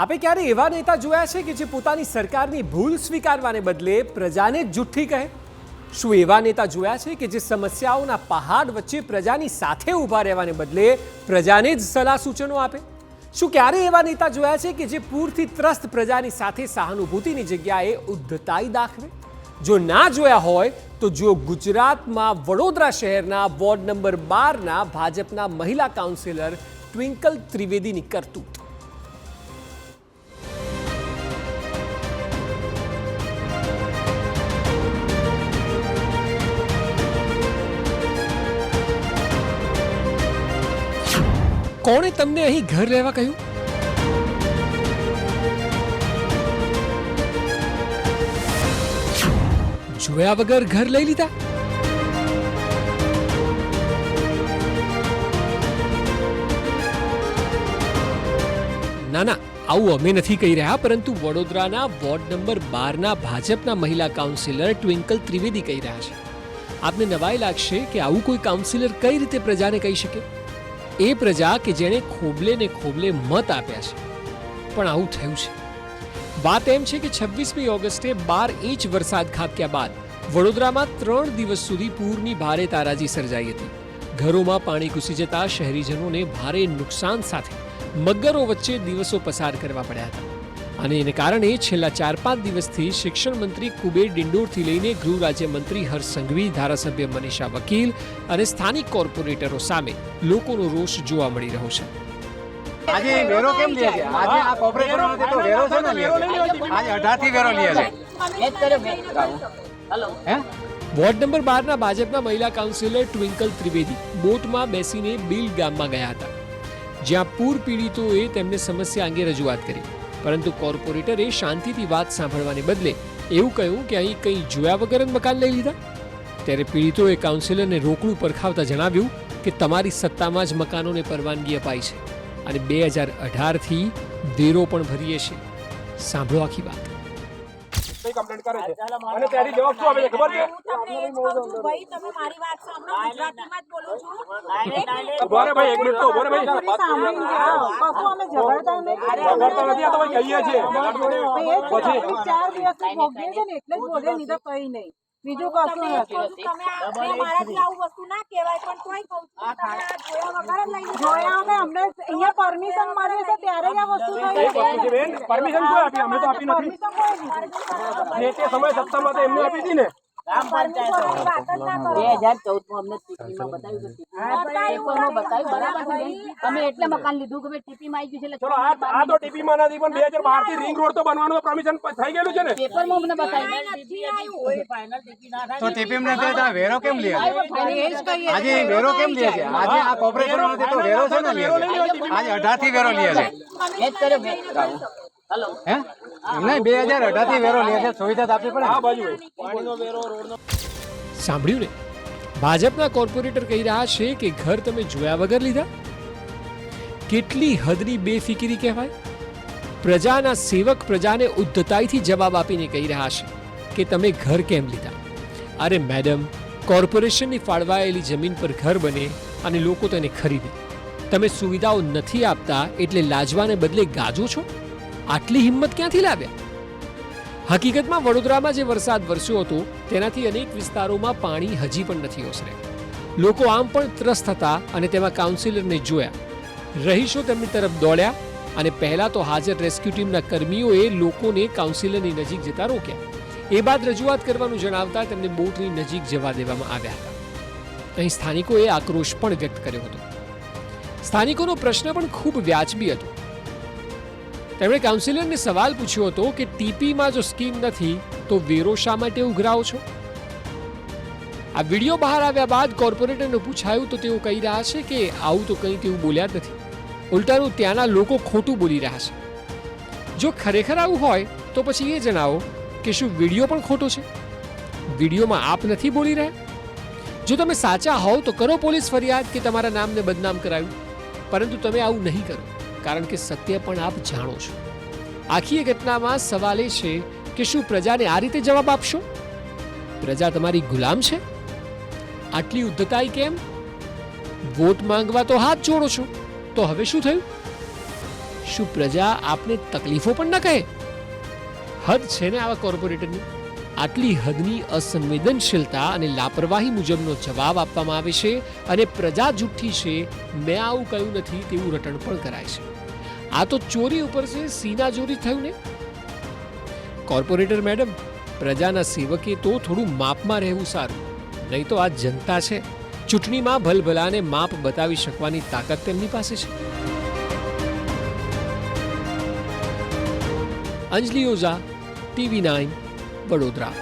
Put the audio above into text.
આપે ક્યારે એવા નેતા જોયા છે કે જે પોતાની સરકારની ભૂલ સ્વીકારવાને બદલે પ્રજાને જ જુઠ્ઠી કહે? શું એવા નેતા જોયા છે કે જે સમસ્યાઓના પહાડ વચ્ચે પ્રજાની સાથે ઊભા રહેવાને બદલે પ્રજાને જ સલાહ સૂચનો આપે? શું ક્યારે એવા નેતા જોયા છે કે જે પૂરથી ત્રસ્ત પ્રજાની સાથે સહાનુભૂતિની જગ્યાએ ઉદ્ધતાઈ દાખવે? જો ના જોયા હોય, તો જો ગુજરાતમાં વડોદરા શહેરના વોર્ડ નંબર બારના ભાજપના મહિલા કાઉન્સિલર ટ્વિંકલ ત્રિવેદીની કરતૂત. કોણે તમને અહીં ઘર લેવા કહ્યું? જોયા વગર ઘર લઈ લીધા? ના ના, આવું અમે નથી કહી રહ્યા, પરંતુ વડોદરાના વોર્ડ નંબર બારના ભાજપના મહિલા કાઉન્સિલર ટ્વિંકલ ત્રિવેદી કહી રહ્યા છે. આપને નવાઈ લાગશે કે આવું કોઈ કાઉન્સિલર કઈ રીતે પ્રજાને કહી શકે? એ પ્રજા કે જેણે ખોબલે ને ખોબલે મત આપ્યા છે. પણ આવું થયું છે. વાત એમ છે કે છવ્વીસમી ઓગસ્ટે બાર ઇંચ વરસાદ ખાબક્યા બાદ વડોદરામાં ત્રણ દિવસ સુધી પૂરની ભારે તારાજી સર્જાઈ હતી. ઘરોમાં પાણી ઘૂસી જતા શહેરીજનોને ભારે નુકસાન સાથે મગરો વચ્ચે દિવસો પસાર કરવા પડ્યા હતા. અને એને કારણે છેલ્લા ચાર પાંચ દિવસથી શિક્ષણ મંત્રી કુબેર ડિંડોરથી લઈને ગૃહ રાજ્યમંત્રી હર્ષ સંઘવી ધારાસભ્ય મનીષા વકીલ અને સ્થાનિક કોર્પોરેટરો સામે લોકોનો રોષ જોવા મળી રહ્યો છે. આજે વેરો કેમ લે છે? આજે આ કોર્પોરેટર તો વેરો છે ને આજે અઢારથી વેરો લે છે. વોર્ડ નંબર બારના ભાજપના મહિલા કાઉન્સિલર ટ્વિંકલ ત્રિવેદી બોટમાં બેસીને બિલ ગામમાં ગયા હતા. જ્યાં પૂર પીડિતોએ તેમને સમસ્યા અંગે રજૂઆત કરી. પરંતુ કોર્પોરેટરે શાંતિથી વાત સાંભળવાને બદલે એવું કહ્યું કે અહીં કંઈ જોયા વગર જ મકાન લઈ લીધા. ત્યારે પીડિતોએ કાઉન્સિલરને રોકડું પરખાવતા જણાવ્યું કે તમારી સત્તામાં જ મકાનોને પરવાનગી અપાઈ છે અને બે હજાર અઢારથી દેરો પણ ભરીએ છીએ. સાંભળો આખી વાત. કઈ કમ્પ્લેન્ટ કરે છે? અને ત્યાંથી જવાબ શું આવે છે? ખબર છે? ભાઈ તમે મારી વાત સાંભળો ગુજરાતીમાં જ બોલું છું. બોરે ભાઈ એક મિનિટ તો બોરે ભાઈ. અમે ઝઘડતા નથી. ઝઘડતા નથી આ તો ભાઈ કહીએ છીએ. પછી ચાર દિવસથી ભોગવીએ છે ને એટલે જ બોલે નહીં તો કઈ નહીં. બીજું કશું નથી. તમે મારાથી આવું વસ્તુ ના કહેવાય પણ તોય કહું છું તમે જોયા વગર જ લઈ જોયા અમે અમને અહીંયા પરમિશન મળી છે ત્યારે જ આ વસ્તુ થઈ પરમિશન કોઈ આપી? અમે તો આપી નથી. અને તે સમય સત્તામાં તો એમને આપી હતી ને. અમે એટલે મકાન લીધું કે ભાઈ ટીપીમાં આવી ગયું છે આ આ તો ટીપી માં નથી પણ બે હજાર બારથી રિંગ રોડ તો બનવાનું પરમિશન થઈ ગયેલું છે ને? પેપરમાં અમને બતાવ્યું. તો ટીપીમ ને તો આ વેરો કેમ લે છે? એ આજે વેરો કેમ લે છે? આજે આ કોર્પોરેટર નો તો વેરો છે ને લે આજે અઢારથી વેરો લે છે. હલો હે? એમ નહીં બે હજાર અઢારથી વેરો લે છે સુવિધા તો આપવી પડે આ. બાજુ સાંભળ્યું ને? ભાજપના કોર્પોરેટર કહી રહ્યા છે કે ઘર તમે જોયા વગર લીધા. કેટલી હદની બેફિકરી કહેવાય? પ્રજાના સેવક પ્રજાને ઉદ્ધતાઈથી જવાબ આપીને કહી રહ્યા છે કે તમે ઘર કેમ લીધા? અરે મેડમ કોર્પોરેશનની ફાળવાયેલી જમીન પર ઘર બને અને લોકો તેને ખરીદે. તમે સુવિધાઓ નથી આપતા એટલે લાજવાને બદલે ગાજો છો? આટલી હિંમત ક્યાંથી લાવ્યા? હકીકતમાં વડોદરામાં જે વરસાદ વરસ્યો હતો, તેનાથી અનેક વિસ્તારોમાં પાણી હજી પણ નથી ઓસરે. લોકો આમ પણ ત્રસ્ત હતા અને તેમાં કાઉન્સિલરને જોયા. રહીશો તેમની તરફ દોડ્યા અને પહેલા તો હાજર રેસ્ક્યુ ટીમના કર્મીઓએ લોકોને કાઉન્સિલરની નજીક જતા રોક્યા. એ બાદ રજૂઆત કરવાનું જણાવતા તેમને બોટની નજીક જવા દેવામાં આવ્યા હતા. અહીં સ્થાનિકોએ આક્રોશ પણ વ્યક્ત કર્યો હતો. સ્થાનિકોનો પ્રશ્ન પણ ખૂબ વ્યાજબી હતો. તેમણે કાઉન્સિલરને સવાલ પૂછ્યો હતો કે ટીપીમાં જો સ્કીમ નથી, તો વેરો શા માટે ઉઘરાવો છો? આ વીડિયો બહાર આવ્યા બાદ કોર્પોરેટરને પૂછાયું તો તેઓ કહી રહ્યા છે કે આવું તો કંઈ તેવું બોલ્યા જ નથી. ઉલટાનું ત્યાંના લોકો ખોટું બોલી રહ્યા છે. જો ખરેખર આવું હોય, તો પછી એ જણાવો કે શું વીડિયો પણ ખોટો છે? વિડીયોમાં આપ નથી બોલી રહ્યા? જો તમે સાચા હોવ તો કરો પોલીસ ફરિયાદ કે તમારા નામને બદનામ કરાવ્યું. પરંતુ તમે આવું નહીં કરો. કારણ કે સત્ય પણ આપ જાણો છો. આખી એ ઘટનામાં સવાલ એ છે કે શું પ્રજાને આ રીતે જવાબ આપશો? પ્રજા તમારી ગુલામ છે? આટલી ઉદ્ધતાઈ કેમ? વોટ માંગવા તો હાથ જોડો છો. તો હવે શું થયું? શું પ્રજા આપને તકલીફો પણ ન કહે? હદ છે ને આવા કોર્પોરેટરની. આટલી હદની અસંવેદનશીલતા અને લાપરવાહી મુજબનો જવાબ આપવામાં આવે છે અને પ્રજા જુઠ્ઠી છે, મેં આવું કહ્યું નથી તેવું રટણ પણ કરાય છે. આ તો ચોરી ઉપર છે, સીના ચોરી થયું ને? કોર્પોરેટર મેડમ, પ્રજાના સેવકે તો થોડું માપમાં રહેવું સારું. નહીં તો આ જનતા છે. ચૂંટણીમાં ભલભલાને માપ બતાવી શકવાની તાકાત તેમની પાસે છે. Anjali Ojha, TV nine, Vadodara.